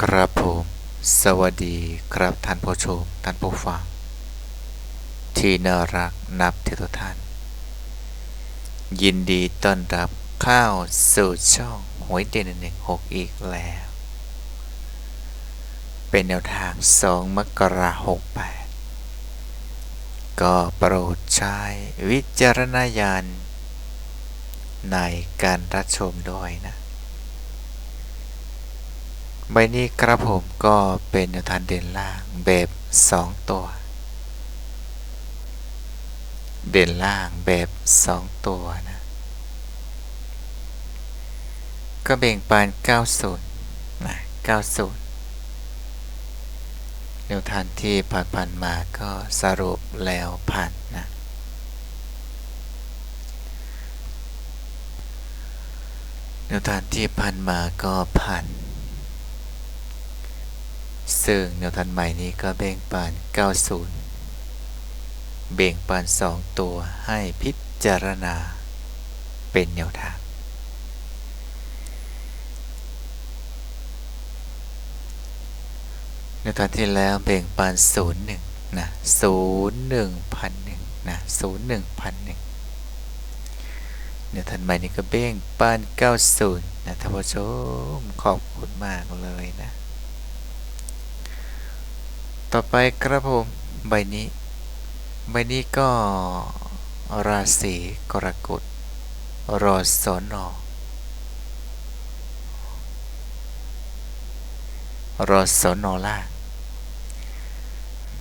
ครับผม สวัสดีครับท่านผู้ชม ท่านผู้ฟัง ที่น่ารักนับที่ทุกท่าน ยินดีต้อนรับเข้าสู่ช่องหวยเด่นหนึ่งหกอีกแล้ว เป็นแนวทาง2มกราคม68ก็โปรดใช้วิจารณญาณในการรับชมด้วยนะ ใบนี้ครับผมก็เป็นแนวทางเด่นล่างแบบ 2 ตัว เด่นล่างแบบ 2 ตัวนะ ก็แบ่งปัน90นะ90แนวทางที่ผ่านผ่านมาก็สรุปแล้วผ่านนะแนวทางที่ผ่านมาก็ผ่าน ซึ่งแนวทางใหม่นี้ก็แบ่งปัน90 เบ่งปัน2 ตัวให้พิจารณา เป็นแนวทางในตอนที่แล้วเบ่งปัน01นะ01พันหนึ่งนะ01พันหนึ่งเดี๋ยวทันใหม่นี้ก็เบ่งปัน90นะท่านผู้ชมขอบคุณมากเลยนะ ต่อไปครับผมใบนี้ ใบนี้ก็ราศีกรกฎรอสอนอรอสอนอล่าง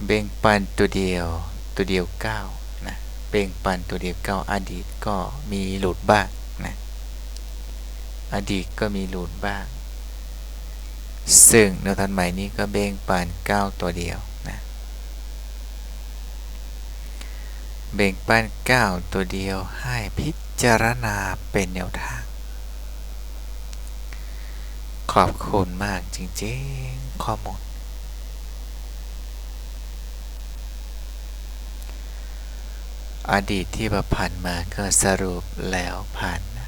เบ่งปันตัวเดียวตัวเดียวเก้านะเบ่งปันตัวเดียวเก้าอดีตก็มีหลุดบ้างนะอดีตก็มีหลุดบ้าง ซึ่งแนวทางใหม่นี้ก็เบ่งปันเก้าตัวเดียวนะเบ่งปันเก้าตัวเดียวให้พิจารณาเป็นแนวทาง ขอบคุณมากจริงๆ ข้อมูลอดีตที่ประพันธ์มาก็สรุปแล้วผ่านนะ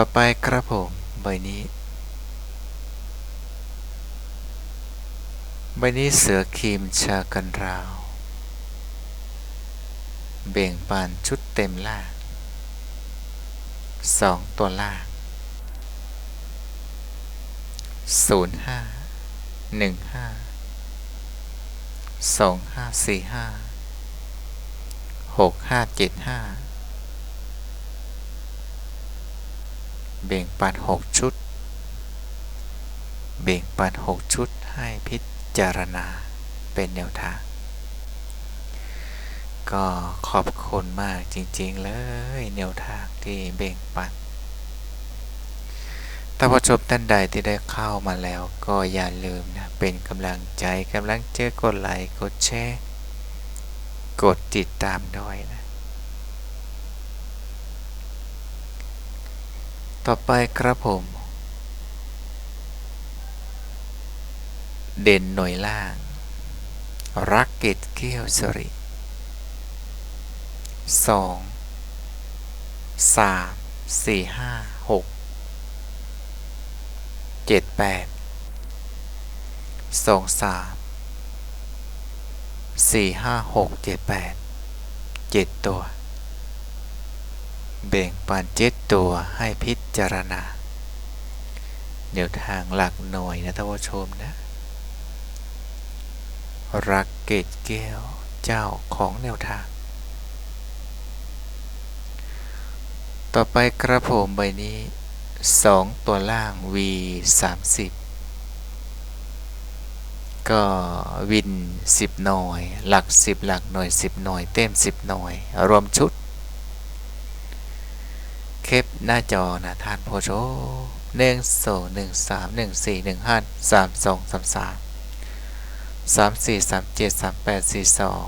ต่อไปครับผมใบนี้ ใบนี้เสือครีมชากันราว เบ่งปานชุดเต็มล่าสองตัวล่าศูนย์ห้าหนึ่งห้าสองห้าสี่ห้าหกห้าเจ็ดห้า เบ่งปันหกชุดเบ่งปันหกชุดให้พิจารณาเป็นแนวทาง ก็ขอบคุณมากจริงๆเลยแนวทางที่เบ่งปันถ้าผู้ชมท่านใดที่ได้เข้ามาแล้วก็อย่าลืมนะเป็นกำลังใจกำลังเจอกดไลค์กดแชร์ กดติดตามด้วยนะ ต่อไปครับผม เด่นหน่วยล่าง รักเกตเกี้ยวสริสองสามสี่ห้าหกเจ็ดแปดสองสามสี่ห้าหกเจ็ดแปดเจ็ดตัว เบ่งปันเจ็ดตัวให้พิจารณาแนวทางหลักหน่วยนะท่านผู้ชมนะ รักเกตแก้วเจ้าของแนวทาง ต่อไปกระผมใบนี้ 2 ตัวล่าง V 30 ก็วิน 10 หน่วย หลัก 10 หลักหน่วย 10 หน่วย เต็ม 10 หน่วย รวมชุด เคปหน้าจอนะท่านผู้ชมหนึ่งสองหนึ่งสามหนึ่งสี่หนึ่งห้าสามสองสามสามสามสี่สามเจ็ดสามแปดสี่สอง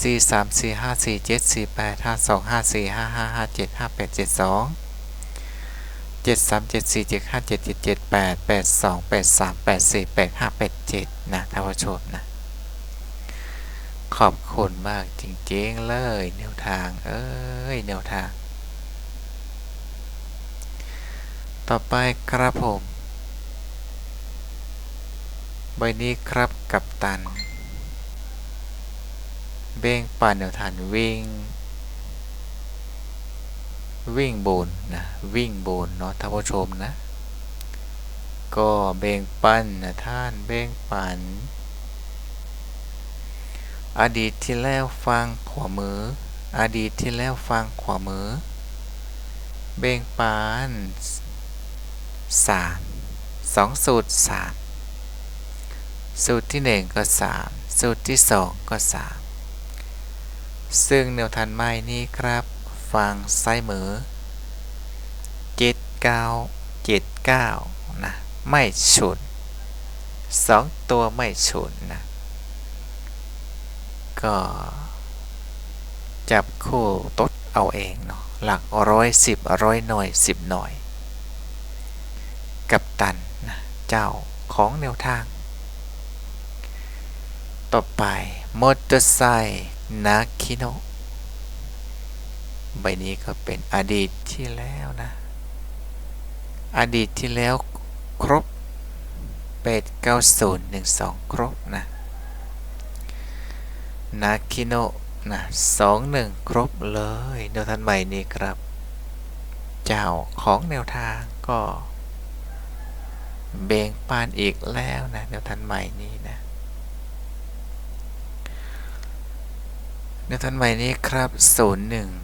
สี่สามสี่ห้าสี่เจ็ดสี่แปดห้าสองห้าสี่ห้าห้าห้าเจ็ดห้าแปดเจ็ดสองเจ็ดสามเจ็ดสี่เจ็ดห้าเจ็ดเจ็ดเจ็ดแปดแปดสองแปดสามแปดสี่แปดห้าแปดเจ็ดนะท่านผู้ชมนะขอบคุณมากจริงๆเลยแนวทาง เอ้ยแนวทาง ต่อไปครับผม ใบนี้ครับกับตัน เบ้งปันแนวทานวิ่ง วิ่งบนนะ วิ่งบนเนาะท่านผู้ชมนะ ก็เบ่งปันนะท่านเบ่งปัน อดีตที่แล้วฟังขวามือ อดีตที่แล้วฟังขวามือ เบ่งปัน สามสองสูตรสามสูตรที่หนึ่งก็สามสูตรที่สองก็สามซึ่งแนวทันไม้นี้ครับฟังซ้ายมือเจ็ดเก้าเจ็ดเก้านะไม่ฉุนสองตัวไม่ฉุนนะก็จับคู่ตดเอาเองเนาะหลักร้อยสิบร้อยหน่วยสิบหน่วย กับตันนะเจ้าของแนวทาง ต่อไปมอเตอร์ไซค์นาคิโนใบนี้ก็เป็นอดีตที่แล้วนะ อดีตที่แล้วครบ8 9 0 1 2 ครบนะนาคิโนนะ2 1ครบเลยแนวทันใหม่นี้ครับ เจ้าของแนวทางก็ เบ่งปานอีกแล้วนะแนวทันใหม่นี้นะแนวทันใหม่นี้ครับ 0 1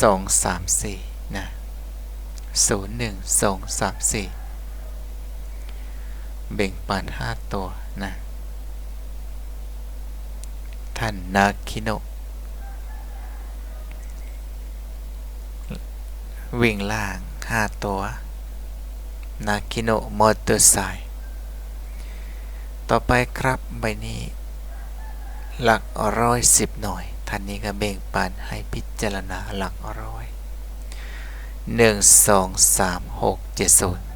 2 3 4 นะ0 1 2 3 4 เบ่งปัน5 ตัวนะท่านนาคิโนวิ่งล่าง 5 ตัว นาคิโนมอเตอร์ไซค์ต่อไปครับใบนี้ หลักร้อยสิบหน่อยท่านนี้ก็เบ่งปันให้พิจารณาหลักร้อยหนึ่งสองสามหกเจ็ดศูนย์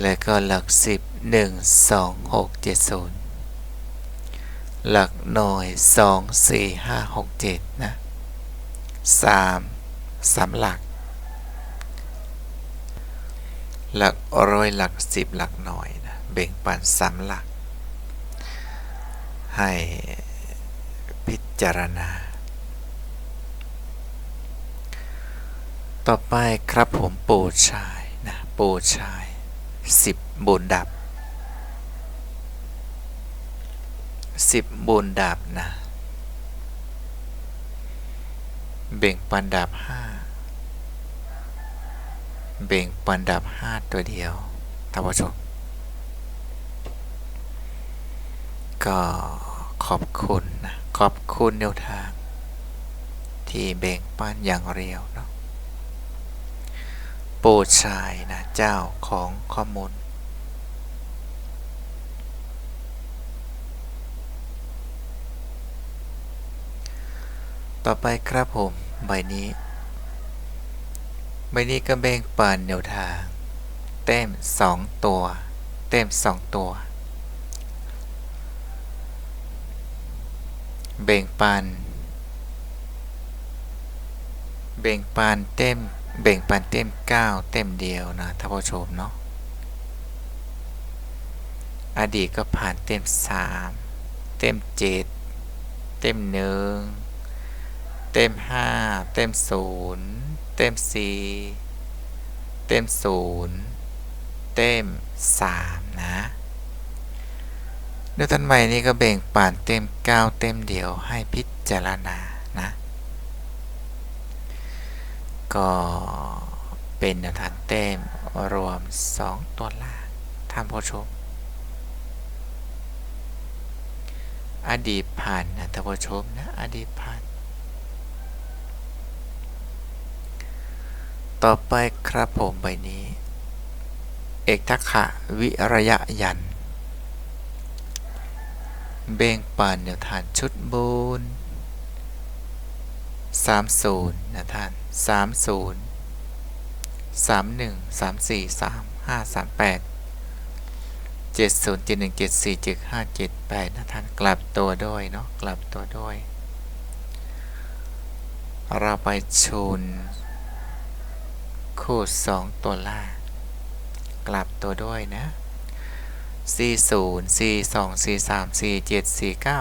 และก็หลักสิบหนึ่งสองหกเจ็ดศูนย์หลักหน่อยสองสี่ห้าหกเจ็ดนะสามสามหลัก หลักร้อยหลักสิบหลักหน่อยนะเบ่งปันสามหลัก ให้พิจารณา ต่อไปครับผมปูชายนะปูชายสิบบุญดับสิบบุญดับนะ เบ่งปันดับห้า เบ่งปันดับห้าตัวเดียวท่านผู้ชมก็ขอบคุณนะขอบคุณแนวทาง ที่เบ่งปันอย่างเรียวเนาะโปรดชายนะเจ้าของข้อมูลต่อไปครับผม ใบนี้ ใบนี้ก็เบ่งปันแนวทาง เต็มสองตัว เต็มสองตัว เบ่งปัน เบ่งปันเต็มเบ่งปันเต็ม9เต็มเดียวนะท่านผู้ชมเนาะ อดีตก็ผ่านเต็ม3เต็ม7เต็มหนึ่งเต็ม5เต็ม0 เต็ม 4 เต็ม 0 เต็ม 3 นะเดี๋ยวท่านใหม่นี้ก็เบ่งป่านเต็ม 9 เต็มเดียวให้พิจารณานะ ก็เป็นแนวทางเต็มรวม 2 ตัวล่างท่านผู้ชม อดีตผ่านนะท่านผู้ชมนะ อดีตผ่าน ต่อไปครับผมใบนี้ เอกทักษะวิระยะยัน เบ่งปานแนวทานชุดบูน30นะท่าน30 31 34 35 38เจ็ดศูนย์เจ็ดหนึ่งเจ็ดสี่เจ็ดห้าเจ็ดแปดนะท่านกลับตัวด้วยเนาะกลับตัวด้วย เราไปชูน คู่สองตัวล่าง กลับตัวด้วยนะสี่ศูนย์สี่สองสี่สามสี่เจ็ดสี่เก้า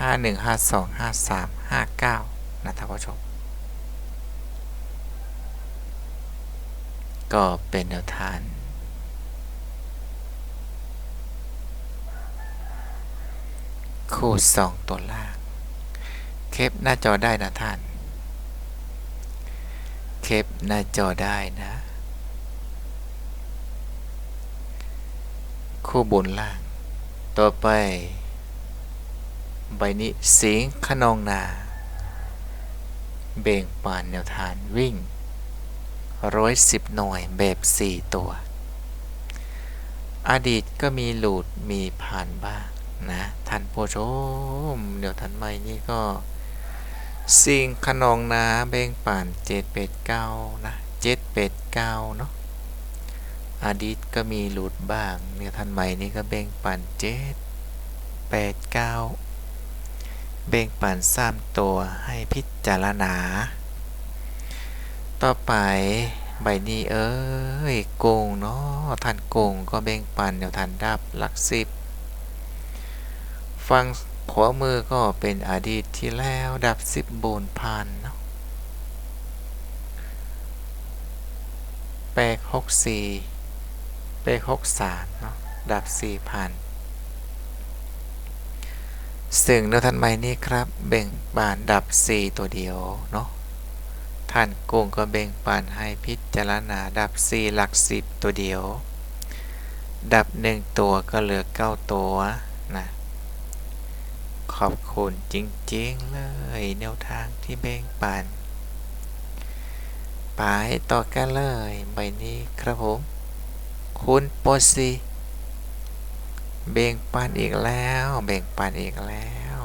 ห้าหนึ่งห้าสองห้าสามห้าเก้านะท่านผู้ชม ก็เป็นแนวทางคู่สองตัวล่าง เคปหน้าจอได้นะท่าน เคปหน้าจอได้นะ คู่บนล่าง ต่อไป ใบนี้สิงขนองนา เบ่งปานแนวทานวิ่งร้อยสิบหน่วยแบบสี่ตัว อดีตก็มีหลุดมีผ่านบ้างนะ ท่านผู้ชม เดี๋ยวท่านใหม่นี่ก็ สิ่งขนองนาเบ่งป่านเจ็ดเป็ดเก้านะเจ็ดเป็ดเก้าเนาะอดีตก็มีหลุดบ้างเนี่ยท่านใหม่นี่ก็เบ่งป่านเจ็ดแปดเก้าเบ่งป่านสามตัวให้พิจารณา ต่อไปใบนี้เอ้ยโกงเนาะท่านโกงก็เบ่งปันเดี๋ยวท่านดับหลักสิบฟัง ขวามือก็เป็นอดีตที่แล้วดับสิบโบนพันเนาะแปกหกสี่แปกหกสามเนาะดับสี่พันซึ่งในทันใหม่นี้ครับเบ่งบานดับ 4 ตัวเดียวเนาะท่านโกงก็เบ่งปานให้พิจารณาดับ 4 หลัก 10 ตัวเดียว ดับ 1 ตัวก็เหลือ 9 ตัวนะ ขอบคุณจริงๆเลย แนวทางที่เบ่งปานไปต่อกันเลยใบนี้ครับผม คุณโปซีเบ่งปันอีกแล้ว เบ่งปันอีกแล้ว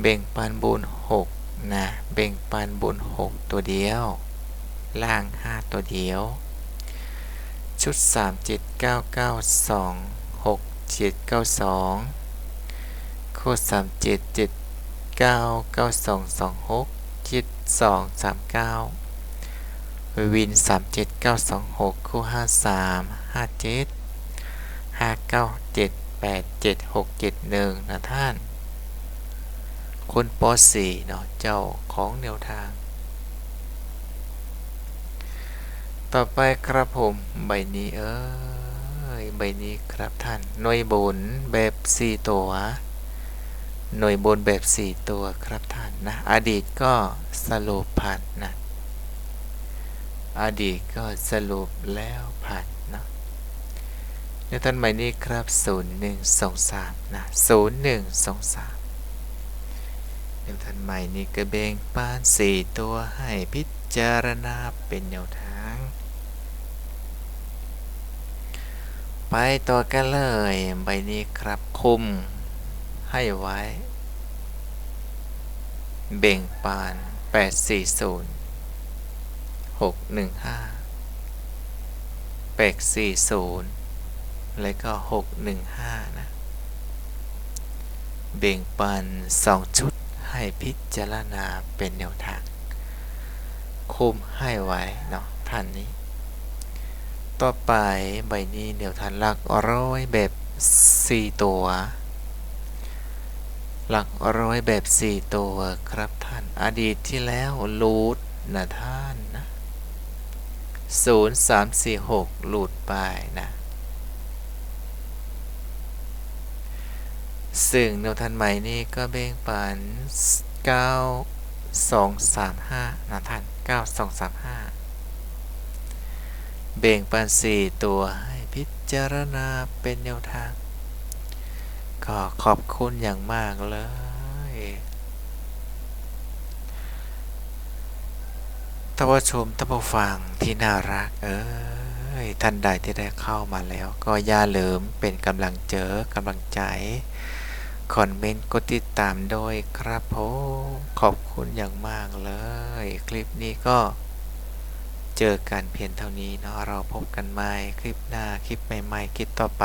เบ่งปันบุญหกนะ เบ่งปันบุญหกตัวเดียว ล่างห้าตัวเดียว ชุดสามเจ็ดเก้าเก้าสองหกเจ็ดเก้าสอง คดสามเจ็ดเจ็ดเก้าเก้าสองสองหกเจ็ดสองสามเก้าวินสามเจ็ดเก้าสองหกคู่ห้าสามห้าเจ็ดห้าเก้าเจ็ดแปดเจ็ดหกเจ็ดหนึ่งนะท่านคุณปอสี่เนาะเจ้าของแนวทาง ต่อไปครับผมใบนี้เอ้ยใบนี้ครับท่านหน่วยบนแบบสี่ตัว หน่วยบนแบบสี่ตัวครับท่านนะ อดีตก็สรุปผ่านนะ อดีตก็สรุปแล้วผ่านนะในท่านใหม่นี้ครับ 0123 นะ 0123ในท่านใหม่นี้กระเบงปานสี่ตัวให้พิจารณาเป็นแนวทาง ไปต่อกันเลยใบนี้ครับคุมให้ไว้ เบ่งปาน 840 615 840 แล้วก็ 615 นะ เบ่งปัน 2 ชุดให้พิจารณาเป็นแนวทาง คุมให้ไว้เนาะท่านนี้ ต่อไปใบนี้เดี๋ยวท่านหลักร้อยแบบ 4 ตัว หลักร้อยแบบ 4 ตัวครับท่าน อดีตที่แล้วลูดนะท่านนะ0 3 4 6ลูดไปนะ ซึ่งแนวทันใหม่นี้ก็เบ่งปัน 9 2 3 5 นะท่าน 9 2 3 5 เบ่งปัน 4 ตัวให้พิจารณาเป็นแนวทาง ก็ขอบคุณอย่างมากเลย ท่านผู้ชมท่านผู้ฟังที่น่ารัก เอ้ย ท่านใดที่ได้เข้ามาแล้ว ก็อย่าลืมเป็นกำลังเจอกำลังใจ คอมเมนต์กดติดตามโดยครับผมขอบคุณอย่างมากเลย คลิปนี้ก็เจอกันเพียงเท่านี้เนาะเราพบกันใหม่คลิปหน้าคลิปใหม่ๆคลิปต่อไป